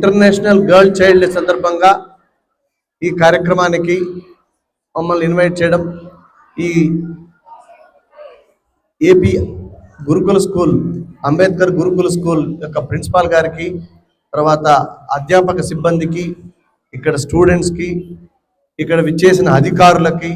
International girl child day సందర్భంగా ఈ కార్యక్రమానికి మమ్మల్ని ఇన్వైట్ చేయడం ఈ ఏపీ గురుకుల స్కూల్ అంబేద్కర్ గురుకుల స్కూల్ యొక్క ప్రిన్సిపాల్ గారికి తర్వాత అధ్యాపక సిబ్బందికి ఇక్కడ స్టూడెంట్స్కి ఇక్కడ విచ్చేసిన అధికారులకి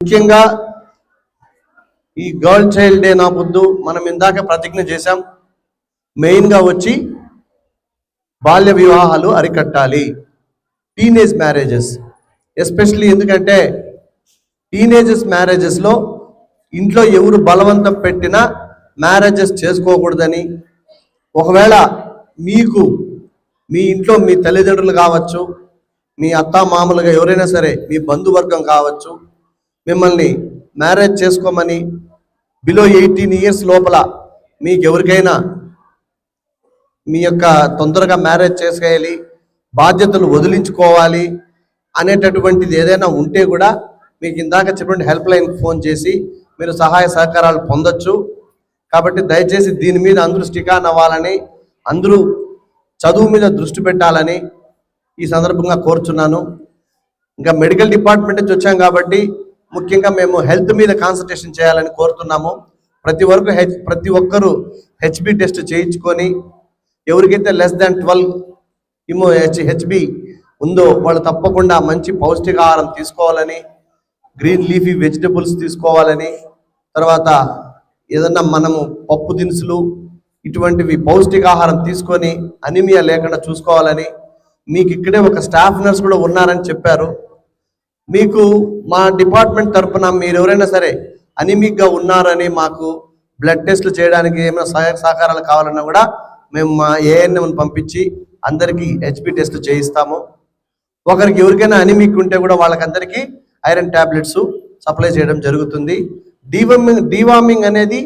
ముఖ్యంగా ఈ గర్ల్ చైల్డ్ డే నా పొద్దు మనం ఇందాక ప్రతిజ్ఞ చేశాం. మెయిన్గా వచ్చి బాల్య వివాహాలు అరికట్టాలి. టీనేజ్ మ్యారేజెస్ ఎస్పెషల్లీ ఎందుకంటే టీనేజెస్ మ్యారేజెస్లో ఇంట్లో ఎవరు బలవంతం పెట్టినా మ్యారేజెస్ చేసుకోకూడదని. ఒకవేళ మీకు మీ ఇంట్లో మీ తల్లిదండ్రులు కావచ్చు మీ అత్త మామూలుగా ఎవరైనా సరే మీ బంధువర్గం కావచ్చు మిమ్మల్ని మ్యారేజ్ చేసుకోమని బిలో ఎయిటీన్ ఇయర్స్ లోపల మీకు ఎవరికైనా మీ యొక్క తొందరగా మ్యారేజ్ చేసేయాలి బాధ్యతలు వదిలించుకోవాలి అనేటటువంటిది ఏదైనా ఉంటే కూడా మీకు ఇందాక చెప్పిన హెల్ప్ లైన్ ఫోన్ చేసి మీరు సహాయ సహకారాలు పొందొచ్చు. కాబట్టి దయచేసి దీని మీద అందరూ స్టికాన్ అవ్వాలని అందరూ చదువు మీద దృష్టి పెట్టాలని ఈ సందర్భంగా కోరుచున్నాను. ఇంకా మెడికల్ డిపార్ట్మెంట్ నుంచి వచ్చాం కాబట్టి ముఖ్యంగా మేము హెల్త్ మీద కాన్సన్ట్రేషన్ చేయాలని కోరుతున్నాము. ప్రతి వరకు హెచ్ ప్రతి ఒక్కరూ హెచ్బి టెస్ట్ చేయించుకొని ఎవరికైతే లెస్ దాన్ ట్వెల్వ్ ఇమో హెచ్ హెచ్బి ఉందో వాళ్ళు తప్పకుండా మంచి పౌష్టికాహారం తీసుకోవాలని గ్రీన్ లీఫీ వెజిటబుల్స్ తీసుకోవాలని తర్వాత ఏదన్నా మనము పప్పు దినుసులు ఇటువంటివి పౌష్టికాహారం తీసుకొని అనిమియా లేకుండా చూసుకోవాలని మీకు ఇక్కడే ఒక స్టాఫ్ నర్స్ కూడా ఉన్నారని చెప్పారు. మీకు మా డిపార్ట్మెంట్ తరఫున మీరు ఎవరైనా సరే అనిమిక్గా ఉన్నారని మాకు బ్లడ్ టెస్ట్లు చేయడానికి ఏమైనా సహాయ సహకారాలు కావాలన్నా కూడా మేము మా ఏఎన్ఎంను పంపించి అందరికీ హెచ్పి టెస్ట్ చేయిస్తాము. ఒకరికి ఎవరికైనా అనిమిక్ ఉంటే కూడా వాళ్ళకందరికీ ఐరన్ టాబ్లెట్స్ సప్లై చేయడం జరుగుతుంది. డివామింగ్ డివామింగ్ అనేది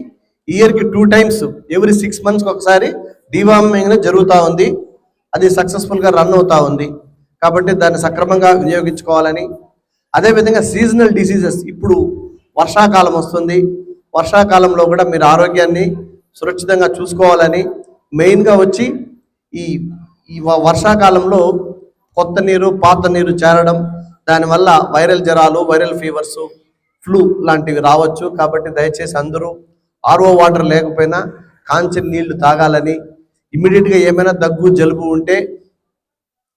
ఇయర్కి టూ టైమ్స్ ఎవ్రీ సిక్స్ మంత్స్కి ఒకసారి డివామింగ్ జరుగుతూ ఉంది. అది సక్సెస్ఫుల్గా రన్ అవుతూ ఉంది. కాబట్టి దాన్ని సక్రమంగా వినియోగించుకోవాలని. అదేవిధంగా సీజనల్ డిసీజెస్ ఇప్పుడు వర్షాకాలం వస్తుంది. వర్షాకాలంలో కూడా మీరు ఆరోగ్యాన్ని సురక్షితంగా చూసుకోవాలని మెయిన్గా వచ్చి ఈ ఈ వ- వర్షాకాలంలో కొత్త నీరు పాత నీరు చేరడం దానివల్ల వైరల్ జ్వరాలు వైరల్ ఫీవర్స్ ఫ్లూ లాంటివి రావచ్చు. కాబట్టి దయచేసి అందరూ ఆర్ఓ వాటర్ లేకపోయినా కాంచిన నీళ్ళు తాగాలని ఇమ్మీడియట్గా ఏమైనా దగ్గు జలుబు ఉంటే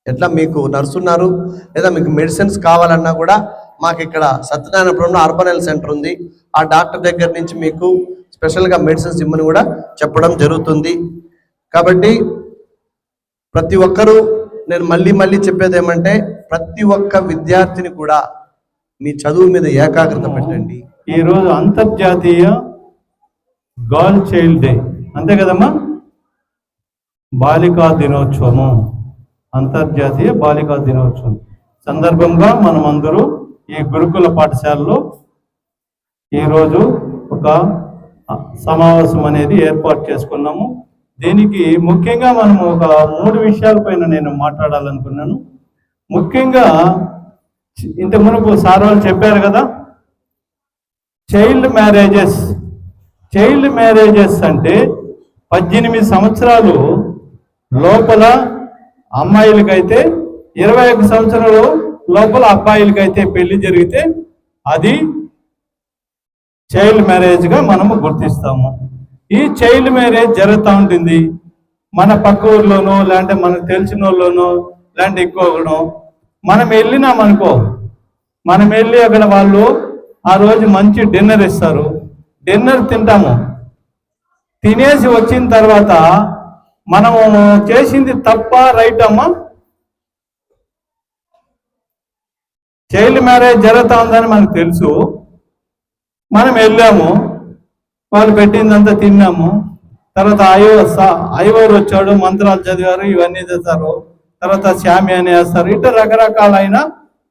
ఎట్లా మీకు నర్సు ఉన్నారు లేదా మీకు మెడిసిన్స్ కావాలన్నా కూడా మాకు ఇక్కడ సత్యనారాయణపురంలో అర్బన్ హెల్త్ సెంటర్ ఉంది. ఆ డాక్టర్ దగ్గర నుంచి మీకు స్పెషల్గా మెడిసిన్స్ ఇమ్మని కూడా చెప్పడం జరుగుతుంది. కాబట్టి ప్రతి ఒక్కరూ నేను మళ్ళీ మళ్ళీ చెప్పేది ఏమంటే ప్రతి ఒక్క విద్యార్థిని కూడా మీ చదువు మీద ఏకాగ్రత పెట్టండి. ఈరోజు అంతర్జాతీయ గర్ల్ చైల్డ్ డే. అంతే కదమ్మా? బాలికా దినోత్సవము అంతర్జాతీయ బాలికా దినోత్సవం. సందర్భంగా మనమందరూ అందరూ ఈ గురుకుల పాఠశాలలో ఈరోజు ఒక సమావేశం అనేది ఏర్పాటు చేసుకున్నాము. దీనికి? ముఖ్యంగా మనం ఒక మూడు విషయాలపైన నేను మాట్లాడాలనుకున్నాను. ముఖ్యంగా ఇంత మునుపు సార్ వాళ్ళు చెప్పారు కదా చైల్డ్ మ్యారేజెస్ చైల్డ్ మ్యారేజెస్ అంటే పద్దెనిమిది సంవత్సరాలు లోపల అమ్మాయిలకైతే ఇరవై ఒక సంవత్సరాలు లోపల అబ్బాయిలకైతే పెళ్ళి జరిగితే అది చైల్డ్ మ్యారేజ్గా మనము గుర్తిస్తాము. ఈ చైల్డ్ మ్యారేజ్ జరుగుతూ ఉంటుంది. మన పక్క ఊర్లోనో లేదంటే మనకు తెలిసిన వాళ్ళలోనో లేదంటే ఇంకొకనో మనం వెళ్ళినాం అనుకో మనం వెళ్ళి అక్కడ వాళ్ళు ఆ రోజు మంచి డిన్నర్ ఇస్తారు. డిన్నర్ తింటాము. తినేసి వచ్చిన తర్వాత మనము చేసింది తప్ప రైట్ అమ్మా? చైల్డ్ మ్యారేజ్ జరుగుతా ఉందని మనకు తెలుసు. మనం వెళ్ళాము. వాళ్ళు పెట్టిందంతా తిన్నాము. తర్వాత అయ్యో అయ్యవారు వచ్చాడు మంత్రాలు చదివారు ఇవన్నీ చేస్తారు. తర్వాత శామి అని వేస్తారు. ఇట్లా రకరకాలైన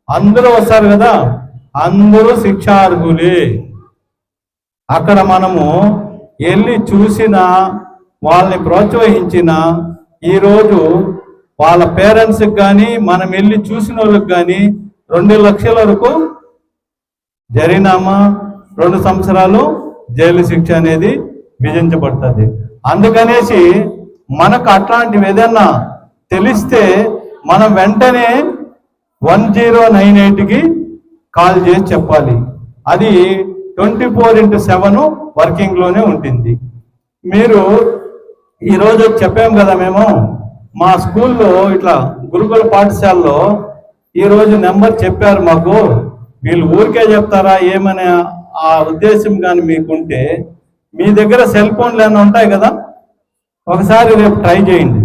అందరూ వస్తారు కదా. అందరూ శిక్షార్హులే. అక్కడ మనము వెళ్ళి చూసిన వాళ్ళని ప్రోత్సహించిన ఈరోజు వాళ్ళ పేరెంట్స్కి కానీ మనం వెళ్ళి చూసిన వాళ్ళకి కానీ రెండు లక్షల వరకు జరినామా రెండు సంవత్సరాలు జైలు శిక్ష అనేది విధించబడుతుంది. అందుకనేసి మనకు అట్లాంటివి ఏదన్నా తెలిస్తే మనం వెంటనే వన్ జీరో నైన్ ఎయిట్కి కాల్ చేసి చెప్పాలి. అది ట్వంటీ ఫోర్ ఇంటూ సెవెన్ వర్కింగ్లోనే ఉంటుంది. మీరు ఈరోజు చెప్పాం కదా మేము మా స్కూల్లో ఇట్లా గురుకుల పాఠశాలలో ఈరోజు నెంబర్ చెప్పారు మాకు. వీళ్ళు ఊరికే చెప్తారా ఏమనే ఆ ఉద్దేశం కానీ మీకుంటే మీ దగ్గర సెల్ ఫోన్లు ఏమైనా ఉంటాయి కదా? ఒకసారి రేపు ట్రై చేయండి.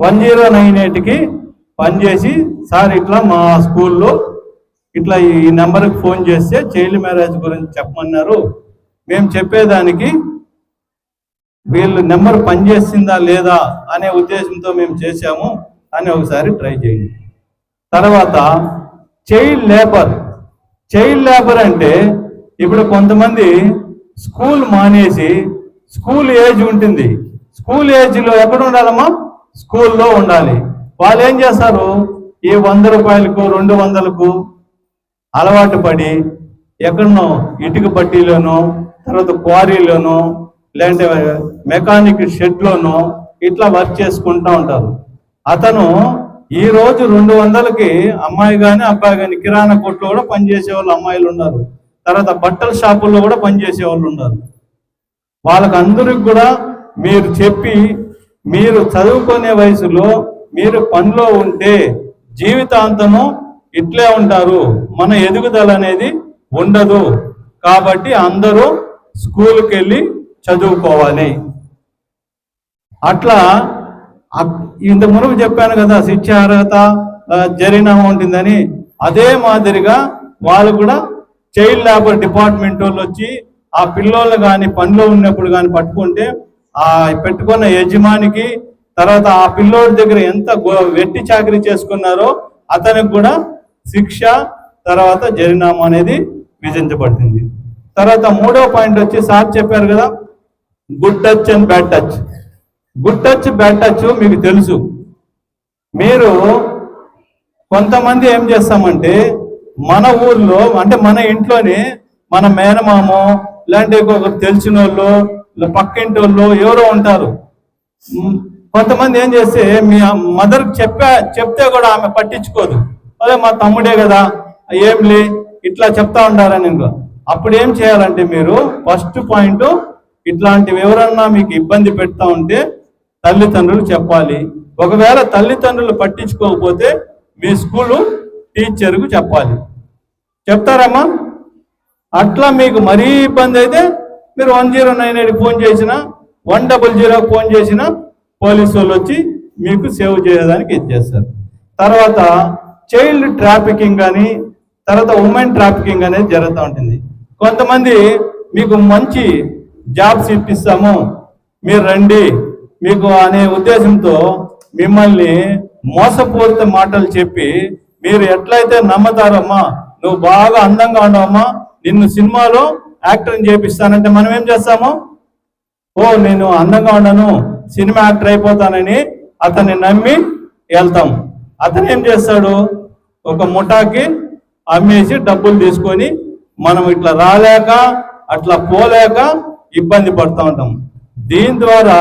వన్ జీరో నైన్ ఎయిట్కి పనిచేసి చేసి సార్ ఇట్లా మా స్కూల్లో ఇట్లా ఈ నెంబర్కి ఫోన్ చేస్తే చైల్డ్ మ్యారేజ్ గురించి చెప్పమన్నారు. మేము చెప్పేదానికి వీళ్ళు నెంబర్ పనిచేసిందా లేదా అనే ఉద్దేశంతో మేము చేశాము అని ఒకసారి ట్రై చేయండి. తర్వాత చైల్డ్ లేబర్ చైల్డ్ లేబర్ అంటే ఇప్పుడు కొంతమంది స్కూల్ మానేసి స్కూల్ ఏజ్ ఉంటుంది. స్కూల్ ఏజ్లో ఎక్కడ ఉండాలమ్మా? స్కూల్లో ఉండాలి. వాళ్ళు ఏం చేస్తారు? ఈ వంద రూపాయలకు రెండు వందలకు అలవాటు పడి ఎక్కడనో ఇటుక బట్టీలోనో తర్వాత క్వారీలోనో లేదంటే మెకానిక్ షెడ్లోనో ఇట్లా వర్క్ చేసుకుంటూ ఉంటారు. అతను ఈ రోజు రెండు వందలకి అమ్మాయి కానీ అబ్బాయి కానీ కిరాణా కొట్లో కూడా పనిచేసే వాళ్ళు అమ్మాయిలు ఉన్నారు. తర్వాత బట్టల షాపుల్లో కూడా పనిచేసే వాళ్ళు ఉన్నారు. వాళ్ళకి అందరికి కూడా మీరు చెప్పి మీరు చదువుకునే వయసులో మీరు పనిలో ఉంటే జీవితాంతము ఇట్లే ఉంటారు. మన ఎదుగుదల అనేది ఉండదు. కాబట్టి అందరూ స్కూల్కి వెళ్ళి చదువుకోవాలి. అట్లా ఇంత మునుపు చెప్పాను కదా శిక్ష అర్హత జరినామా ఉంటుందని. అదే మాదిరిగా వాళ్ళు కూడా చైల్డ్ లేబర్ డిపార్ట్మెంట్ వాళ్ళు వచ్చి ఆ పిల్లోళ్ళు కానీ పనిలో ఉన్నప్పుడు కానీ పట్టుకుంటే ఆ పెట్టుకున్న యజమానికి తర్వాత ఆ పిల్లోడి దగ్గర ఎంత వెట్టి చాకరీ చేసుకున్నారో అతనికి కూడా శిక్ష తర్వాత జరినామా అనేది విధించబడుతుంది. తర్వాత మూడో పాయింట్ వచ్చి సార్ చెప్పారు కదా good touch and bad touch. Good touch bad touch మీకు తెలుసు. మీరు కొంతమంది ఏం చేస్తామంటే మన ఊర్లో అంటే మన ఇంట్లోనే మన మేనమామ ఇలాంటి ఒక తెలిసిన వాళ్ళు పక్కింటి వాళ్ళు ఎవరో ఉంటారు. కొంతమంది ఏం చేస్తే మీ మదర్ చెప్పా చెప్తే కూడా ఆమె పట్టించుకోదు. అదే మా తమ్ముడే కదా ఏంలే ఇట్లా చెప్తా ఉంటారని అప్పుడు ఏం చేయాలంటే మీరు ఫస్ట్ పాయింట్ ఇట్లాంటివి ఎవరన్నా మీకు ఇబ్బంది పెడతా ఉంటే తల్లిదండ్రులు చెప్పాలి. ఒకవేళ తల్లిదండ్రులు పట్టించుకోకపోతే మీ స్కూలు టీచర్కు చెప్పాలి. చెప్తారమ్మా? అట్లా మీకు మరీ ఇబ్బంది అయితే మీరు one zero nine eight phone చేసిన వన్ డబుల్ జీరో ఫోన్ చేసిన పోలీసు వాళ్ళు వచ్చి మీకు సేవ్ చేయడానికి ఇచ్చేస్తారు తర్వాత చైల్డ్ ట్రాఫికింగ్ కానీ తర్వాత ఉమెన్ ట్రాఫికింగ్ అనేది జరుగుతూ ఉంటుంది. కొంతమంది మీకు మంచి జాబ్స్ ఇప్పిస్తాము. మీరు రండి. మీకు అనే ఉద్దేశంతో మిమ్మల్ని మోసపూరిత మాటలు చెప్పి మీరు ఎట్లయితే నమ్మతారమ్మా నువ్వు బాగా అందంగా ఉండవమ్మా నిన్ను సినిమాలో యాక్టర్ని చేపిస్తానంటే మనం ఏం చేస్తాము? ఓ నేను అందంగా ఉండను సినిమా యాక్టర్ అయిపోతానని అతన్ని నమ్మి వెళ్తాం. అతను ఏం చేస్తాడు? ఒక ముఠాకి అమ్మేసి డబ్బులు తీసుకొని మనం ఇట్లా రాలేక అట్లా పోలేక ఇబ్బంది పడుతూ ఉంటాం. దీని ద్వారా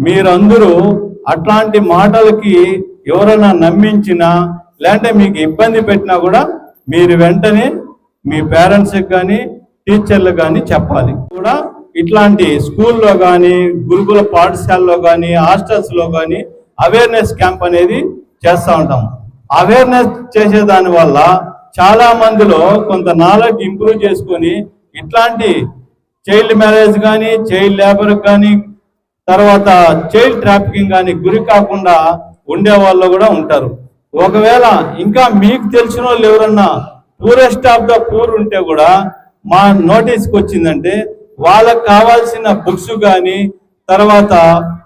మీరందరూ అట్లాంటి మాటలకి ఎవరైనా నమ్మించినా లేదంటే మీకు ఇబ్బంది పెట్టినా కూడా మీరు వెంటనే మీ పేరెంట్స్కి కానీ టీచర్లకు కానీ చెప్పాలి. కూడా ఇట్లాంటి స్కూల్లో కానీ గురుకుల పాఠశాలలో కానీ హాస్టల్స్లో కానీ అవేర్నెస్ క్యాంప్ అనేది చేస్తూ ఉంటాం. అవేర్నెస్ చేసేదాని వల్ల చాలా మందిలో కొంత నాలెడ్జ్ ఇంప్రూవ్ చేసుకొని ఇట్లాంటి చైల్డ్ మ్యారేజ్ కానీ చైల్డ్ లేబర్ కానీ తర్వాత చైల్డ్ ట్రాఫికింగ్ కానీ గురి కాకుండా ఉండే వాళ్ళు కూడా ఉంటారు. ఒకవేళ ఇంకా మీకు తెలిసిన వాళ్ళు ఎవరన్నా పూరెస్ట్ ఆఫ్ ద పూర్ ఉంటే కూడా మా నోటీస్కి వచ్చిందంటే వాళ్ళకి కావాల్సిన బుక్స్ కానీ తర్వాత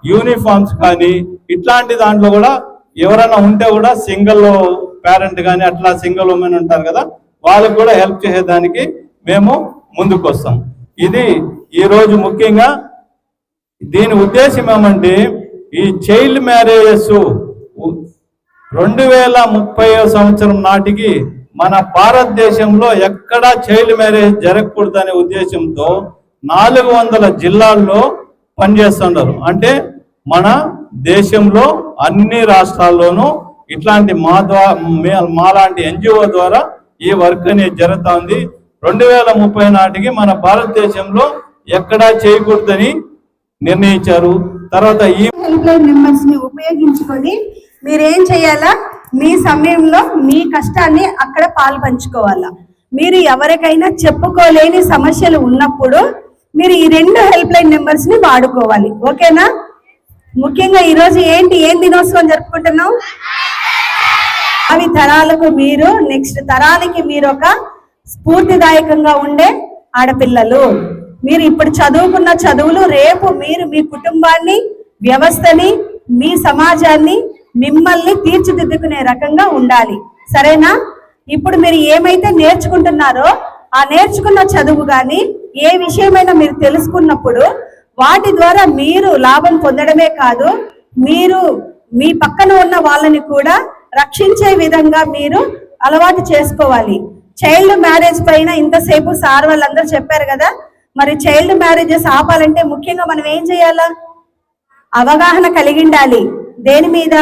యూనిఫామ్స్ కానీ ఇట్లాంటి దాంట్లో కూడా ఎవరైనా ఉంటే కూడా సింగిల్ పేరెంట్ కానీ అట్లా సింగిల్ ఉమెన్ ఉంటారు కదా వాళ్ళకు కూడా హెల్ప్ చేసేదానికి మేము ముందుకు వస్తాం ఇది ఈరోజు ముఖ్యంగా దీని ఉద్దేశం ఏమంటే ఈ చైల్డ్ మ్యారేజెస్ రెండు వేల ముప్పై సంవత్సరం నాటికి మన భారతదేశంలో ఎక్కడా చైల్డ్ మ్యారేజ్ జరగకూడదనే ఉద్దేశంతో నాలుగు వందల జిల్లాల్లో పనిచేస్తున్నారు అంటే మన దేశంలో అన్ని రాష్ట్రాల్లోనూ ఇట్లాంటి మా ద్వారా మాలాంటి ఎన్జిఓ ద్వారా ఈ వర్క్ అనేది జరుగుతుంది రెండు వేల ముప్పై నాటికి మన భారతదేశంలో ఎక్కడా చేయకూడదని నిర్ణయించారు. తర్వాత ఈ హెల్ప్ లైన్ నెంబర్స్ని ఉపయోగించుకొని మీరేం చేయాలా? మీ సమయంలో మీ కష్టాన్ని అక్కడ పాలు పంచుకోవాలా మీరు ఎవరికైనా చెప్పుకోలేని సమస్యలు ఉన్నప్పుడు మీరు ఈ రెండు హెల్ప్ లైన్ నెంబర్స్ని వాడుకోవాలి. ఓకేనా? ముఖ్యంగా ఈరోజు ఏంటి? ఏం దినోత్సవం జరుపుకుంటున్నాం? అవి తరాలకు మీరు నెక్స్ట్ తరాలకి మీరు ఒక స్ఫూర్తిదాయకంగా ఉండే ఆడపిల్లలు. మీరు ఇప్పుడు చదువుకున్న చదువులు రేపు మీరు మీ కుటుంబాన్ని వ్యవస్థని మీ సమాజాన్ని మిమ్మల్ని తీర్చిదిద్దుకునే రకంగా ఉండాలి. సరేనా? ఇప్పుడు మీరు ఏమైతే నేర్చుకుంటున్నారో ఆ నేర్చుకున్న చదువు కానీ ఏ విషయమైనా మీరు తెలుసుకున్నప్పుడు వాటి ద్వారా మీరు లాభం పొందడమే కాదు మీరు మీ పక్కన ఉన్న వాళ్ళని కూడా రక్షించే విధంగా మీరు అలవాటు చేసుకోవాలి. చైల్డ్ మ్యారేజ్ పైన ఇంతసేపు సార్ వాళ్ళందరూ చెప్పారు కదా మరి చైల్డ్ మ్యారేజెస్ ఆపాలంటే ముఖ్యంగా మనం ఏం చేయాలా? అవగాహన కలిగి ఉండాలి దేని మీద?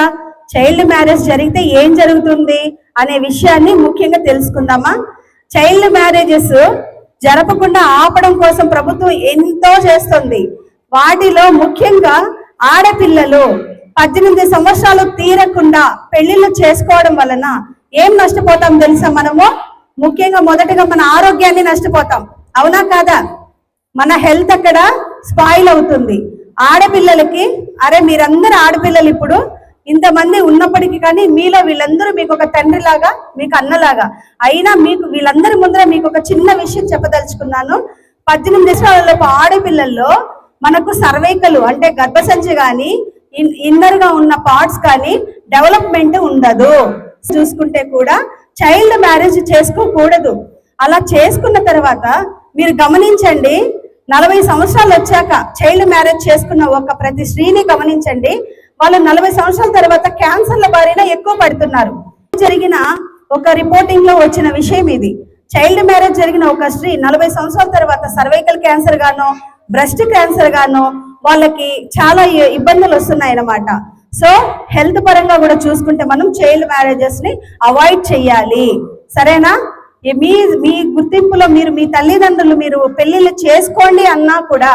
చైల్డ్ మ్యారేజ్ జరిగితే ఏం జరుగుతుంది అనే విషయాన్ని ముఖ్యంగా తెలుసుకుందామా? చైల్డ్ మ్యారేజెస్ జరపకుండా ఆపడం కోసం ప్రభుత్వం ఎంతో చేస్తుంది. వాటిలో ముఖ్యంగా ఆడపిల్లలు పద్దెనిమిది సంవత్సరాలు తీరకుండా పెళ్ళిళ్ళు చేసుకోవడం వలన ఏం నష్టపోతాం తెలుసా మనము? ముఖ్యంగా మొదటగా మన ఆరోగ్యాన్ని నష్టపోతాం. అవునా కాదా? మన హెల్త్ అక్కడ స్పాయిల్ అవుతుంది. ఆడపిల్లలకి అరే మీరందరూ ఆడపిల్లలు ఇప్పుడు ఇంతమంది ఉన్నప్పటికీ కానీ మీలో వీళ్ళందరూ మీకు ఒక తండ్రిలాగా మీకు అన్నలాగా. అయినా మీకు వీళ్ళందరి ముందర మీకు ఒక చిన్న విషయం చెప్పదలుచుకున్నాను. పద్దెనిమిది సంవత్సరాలలోపు ఆడపిల్లల్లో మనకు సర్వైకలు అంటే గర్భసంచి కానీ ఇన్ ఇన్నర్గా ఉన్న పార్ట్స్ కానీ డెవలప్మెంట్ ఉండదు. చూసుకుంటే కూడా చైల్డ్ మ్యారేజ్ చేసుకోకూడదు. అలా చేసుకున్న తర్వాత మీరు గమనించండి నలభై సంవత్సరాలు వచ్చాక చైల్డ్ మ్యారేజ్ చేసుకున్న ఒక ప్రతి స్త్రీని గమనించండి. వాళ్ళు నలభై సంవత్సరాల తర్వాత క్యాన్సర్ల బారిన ఎక్కువ పడుతున్నారు. జరిగిన ఒక రిపోర్టింగ్లో వచ్చిన విషయం ఇది. చైల్డ్ మ్యారేజ్ జరిగిన ఒక స్త్రీ నలభై సంవత్సరాల తర్వాత సర్వైకల్ క్యాన్సర్ గానో బ్రెస్ట్ క్యాన్సర్ గానో వాళ్ళకి చాలా ఇబ్బందులు వస్తున్నాయి అన్నమాట సో హెల్త్ పరంగా కూడా చూసుకుంటే మనం చైల్డ్ మ్యారేజెస్ని అవాయిడ్ చేయాలి సరేనా? మీ మీ గుర్తింపులో మీరు మీ తల్లిదండ్రులు మీరు పెళ్ళిళ్ళు చేసుకోండి అన్నా కూడా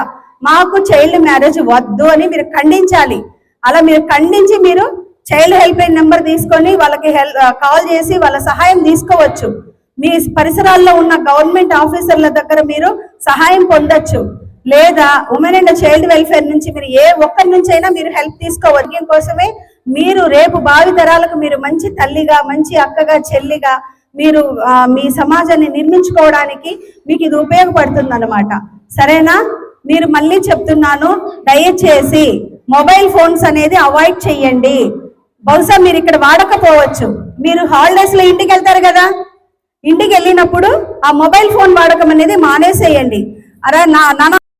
మాకు చైల్డ్ మ్యారేజ్ వద్దు అని మీరు ఖండించాలి. అలా మీరు ఖండించి మీరు చైల్డ్ హెల్ప్ లైన్ నెంబర్ తీసుకొని వాళ్ళకి హెల్ కాల్ చేసి వాళ్ళ సహాయం తీసుకోవచ్చు. మీ పరిసరాల్లో ఉన్న గవర్నమెంట్ ఆఫీసర్ల దగ్గర మీరు సహాయం పొందొచ్చు. లేదా ఉమెన్ అండ్ చైల్డ్ వెల్ఫేర్ నుంచి మీరు ఏ ఒక్కరి నుంచి అయినా మీరు హెల్ప్ తీసుకోవచ్చు కోసమే మీరు రేపు భావి తరాలకు మీరు మంచి తల్లిగా మంచి అక్కగా చెల్లిగా మీరు మీ సమాజాన్ని నిర్మించుకోవడానికి మీకు ఇది ఉపయోగపడుతుంది అనమాట సరేనా? మీరు మళ్ళీ చెప్తున్నాను దయచేసి మొబైల్ ఫోన్స్ అనేది అవాయిడ్ చేయండి. బహుశా మీరు ఇక్కడ వాడకపోవచ్చు. మీరు హాలిడేస్లో ఇంటికి వెళ్తారు కదా? ఇంటికి వెళ్ళినప్పుడు ఆ మొబైల్ ఫోన్ వాడకం అనేది మానేసేయండి. అరే నా నాన్న